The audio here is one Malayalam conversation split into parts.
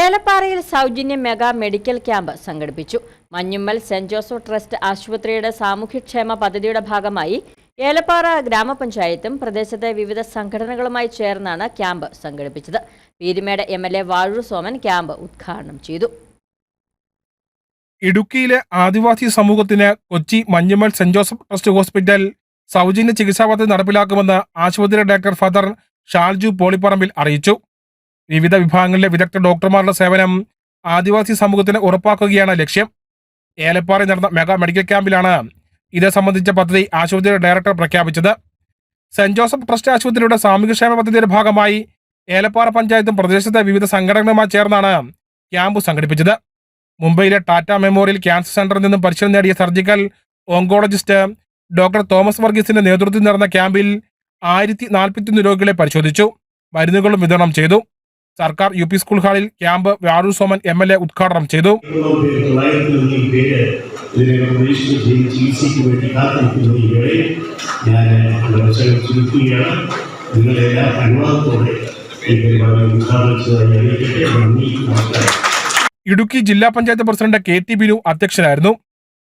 ഏലപ്പാറയിൽ സൗജന്യ മെഗാ മെഡിക്കൽ ക്യാമ്പ് സംഘടിപ്പിച്ചു. മഞ്ഞുമ്മൽ സെന്റ് ജോസഫ് ട്രസ്റ്റ് ആശുപത്രിയുടെ സാമൂഹ്യക്ഷേമ പദ്ധതിയുടെ ഭാഗമായി ഏലപ്പാറ ഗ്രാമപഞ്ചായത്തും പ്രദേശത്തെ വിവിധ സംഘടനകളുമായി ചേർന്നാണ് ക്യാമ്പ് സംഘടിപ്പിച്ചത്. Peermade M L A Vazhoor Soman camp ഉദ്ഘാടനം ചെയ്തു. ഇടുക്കിയിലെ ആദിവാസി സമൂഹത്തിന് Kochi Manjummel Saint Joseph Trust Hospital സൗജന്യ ചികിത്സാ പദ്ധതി നടപ്പിലാക്കുമെന്ന് ആശുപത്രി ഡയറക്ടർ ഫാദർ ഷാൽജു പോളിപ്പറമ്പിൽ അറിയിച്ചു. വിവിധ വിഭാഗങ്ങളിലെ വിദഗ്ധ ഡോക്ടർമാരുടെ സേവനം ആദിവാസി സമൂഹത്തിന് ഉറപ്പാക്കുകയാണ് ലക്ഷ്യം. ഏലപ്പാറയിൽ നടന്ന മെഗാ മെഡിക്കൽ ക്യാമ്പിലാണ് ഇത് സംബന്ധിച്ച പദ്ധതി ആശുപത്രിയുടെ ഡയറക്ടർ പ്രഖ്യാപിച്ചത്. സെന്റ് ജോസഫ് ട്രസ്റ്റ് ആശുപത്രിയുടെ സാമൂഹ്യക്ഷേമ പദ്ധതിയുടെ ഭാഗമായി ഏലപ്പാറ പഞ്ചായത്തും പ്രദേശത്തെ വിവിധ സംഘടനകളുമായി ചേർന്നാണ് ക്യാമ്പ് സംഘടിപ്പിച്ചത്. മുംബൈയിലെ ടാറ്റ മെമ്മോറിയൽ ക്യാൻസർ സെന്ററിൽ നിന്നും പരിശീലനം നേടിയ സർജിക്കൽ ഓങ്കോളജിസ്റ്റ് ഡോക്ടർ തോമസ് വർഗീസിന്റെ നേതൃത്വത്തിൽ നടന്ന ക്യാമ്പിൽ ആയിരത്തി നാൽപ്പത്തിയൊന്ന് രോഗികളെ പരിശോധിച്ചു. മരുന്നുകളും വിതരണം ചെയ്തു. സർക്കാർ യു പി സ്കൂൾ ഹാളിൽ camp Vazhoor Soman M L A ഉദ്ഘാടനം ചെയ്തു. ഇടുക്കി ജില്ലാ panchayat president K T Binu അധ്യക്ഷനായിരുന്നു.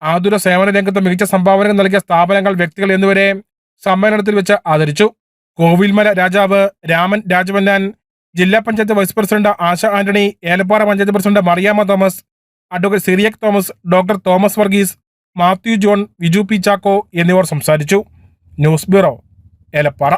ആതുര സേവന രംഗത്ത് മികച്ച സംഭാവനകൾ നൽകിയ സ്ഥാപനങ്ങൾ വ്യക്തികൾ എന്നിവരെ സമ്മേളനത്തിൽ വെച്ച് ആദരിച്ചു. കോവിൽമല രാജാവ് രാമൻ രാജവന്നാൻ ജില്ലാ panchayat vice president Asha Antony Elappara panchayat president Mariamma Thomas advocate Cyriac Thomas doctor Thomas Varghese Mathew John Viju P Chacko എന്നിവർ സംസാരിച്ചു. News bureau Elappara.